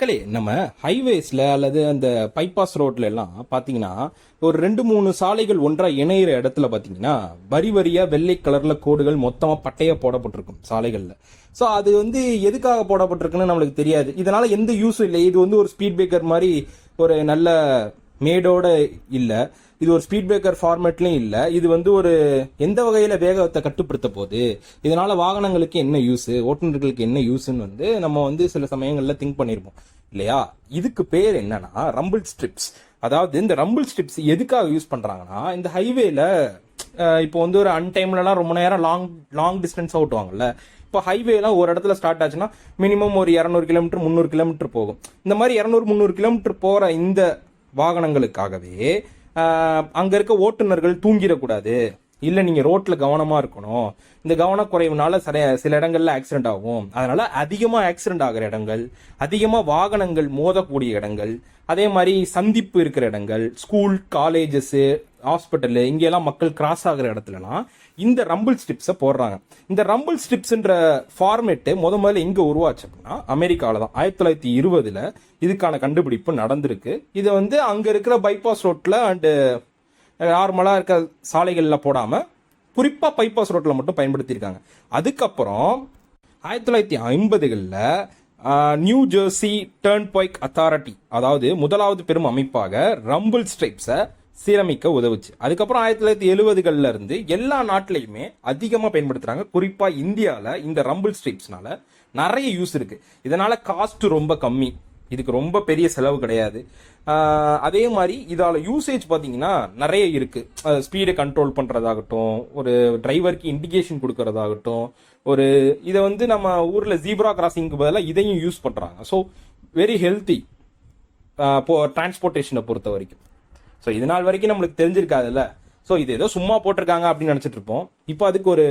மக்களே நம்ம ஹைவேஸ்ல அல்லது அந்த பைபாஸ் ரோட்ல எல்லாம் பாத்தீங்கன்னா ஒரு ரெண்டு மூணு சாலைகள் ஒன்றா இணையிற இடத்துல பாத்தீங்கன்னா வரி வரியா வெள்ளை கலர்ல கோடுகள் மொத்தமா பட்டையா போடப்பட்டிருக்கும் சாலைகள்ல. சோ அது வந்து எதுக்காக போடப்பட்டிருக்குன்னு நம்மளுக்கு தெரியாது. இதனால எந்த யூஸும் இல்லை. இது வந்து ஒரு ஸ்பீட் பிரேக்கர் மாதிரி ஒரு நல்ல மேடோட இல்லை. இது ஒரு ஸ்பீட் பிரேக்கர் ஃபார்மேட்லையும் இல்லை. இது வந்து ஒரு எந்த வகையில் வேகத்தை கட்டுப்படுத்த போகுது? இதனால் வாகனங்களுக்கு என்ன யூஸு ஓட்டுநர்களுக்கு என்ன யூஸுன்னு வந்து நம்ம வந்து சில சமயங்களில் திங்க் பண்ணியிருப்போம் இல்லையா? இதுக்கு பேர் என்னன்னா ரம்பிள் ஸ்ட்ரிப்ஸ் அதாவது இந்த ரம்பிள் ஸ்ட்ரிப்ஸ் எதுக்காக யூஸ் பண்ணுறாங்கன்னா இந்த ஹைவேல இப்போ வந்து ஒரு அன்டைம்லலாம் ரொம்ப நேரம் லாங் லாங் டிஸ்டன்ஸ் ஓட்டுவாங்கல்ல. இப்போ ஹைவேலாம் ஒரு இடத்துல ஸ்டார்ட் ஆச்சுன்னா மினிமம் ஒரு இரநூறு கிலோமீட்டர் முந்நூறு கிலோமீட்டர் போகும். இந்த மாதிரி இரநூறு முந்நூறு கிலோமீட்டர் போகிற இந்த வாகனங்களுக்காகவே அங்கே இருக்க ஓட்டுநர்கள் தூங்கிடக்கூடாது. இல்லை நீங்கள் ரோட்டில் கவனமாக இருக்கணும். இந்த கவனக்குறைவுனால சில சில இடங்கள்ல ஆக்சிடென்ட் ஆகும். அதனால் அதிகமாக ஆக்சிடென்ட் ஆகிற இடங்கள் அதிகமாக வாகனங்கள் மோதக்கூடிய இடங்கள் அதே மாதிரி சந்திப்பு இருக்கிற இடங்கள் ஸ்கூல் காலேஜஸ்ஸு ஹாஸ்பிட்டலு இங்கெல்லாம் மக்கள் கிராஸ் ஆகிற இடத்துலலாம் இந்த ரம்பிள் ஸ்டிப்ஸை போடுறாங்க. இந்த ரம்பிள் ஸ்டிப்ஸ்ன்ற ஃபார்மேட்டு முத முதல்ல இங்கே உருவாச்சு அப்படின்னா அமெரிக்காவில் தான். ஆயிரத்தி தொள்ளாயிரத்தி இருபதில் இதுக்கான கண்டுபிடிப்பு நடந்திருக்கு. இதை வந்து அங்கே இருக்கிற பைபாஸ் ரோட்டில் அண்டு நார்மலாக இருக்க சாலைகளில் போடாமல் குறிப்பாக பைபாஸ் ரோட்டில் மட்டும் பயன்படுத்தியிருக்காங்க. அதுக்கப்புறம் ஆயிரத்தி தொள்ளாயிரத்தி ஐம்பதுகளில் New Jersey turnpike authority அதாவது முதலாவது பெரும் அமைப்பாக ரம்பிள் ஸ்ட்ரைப்ஸை சீரமைக்க உதவுச்சு. அதுக்கப்புறம் ஆயிரத்தி தொள்ளாயிரத்தி எழுபதுகள்ல இருந்து எல்லா நாட்டிலையுமே அதிகமாக பயன்படுத்துறாங்க. குறிப்பாக இந்தியாவில் இந்த ரம்பிள் ஸ்ட்ரிப்ஸ்னால நிறைய யூஸ் இருக்கு. இதனால காஸ்ட் ரொம்ப கம்மி. இதுக்கு ரொம்ப பெரிய செலவு கிடையாது. அதே மாதிரி இதால யூசேஜ் பார்த்தீங்கன்னா நிறைய இருக்கு. ஸ்பீடை கண்ட்ரோல் பண்ணுறதாகட்டும் ஒரு டிரைவருக்கு இண்டிகேஷன் கொடுக்கறதாகட்டும் ஒரு இதை வந்து நம்ம ஊரில் ஜீப்ரா கிராசிங்க்கு பதிலாக இதையும் யூஸ் பண்ணுறாங்க ஸோ வெரி ஹெல்த்தி இப்போ டிரான்ஸ்போர்ட்டேஷனை பொறுத்த வரைக்கும் ஸோ இது நாள் வரைக்கும் நம்மளுக்கு தெரிஞ்சிருக்காதுல்ல. ஸோ இது ஏதோ சும்மா போட்டிருக்காங்க அப்படின்னு நினச்சிட்டு இருப்போம். இப்போ அதுக்கு ஒரு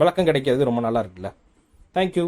விளக்கம் கிடைக்கிறது ரொம்ப நல்லா இருக்குல்ல. தேங்க்யூ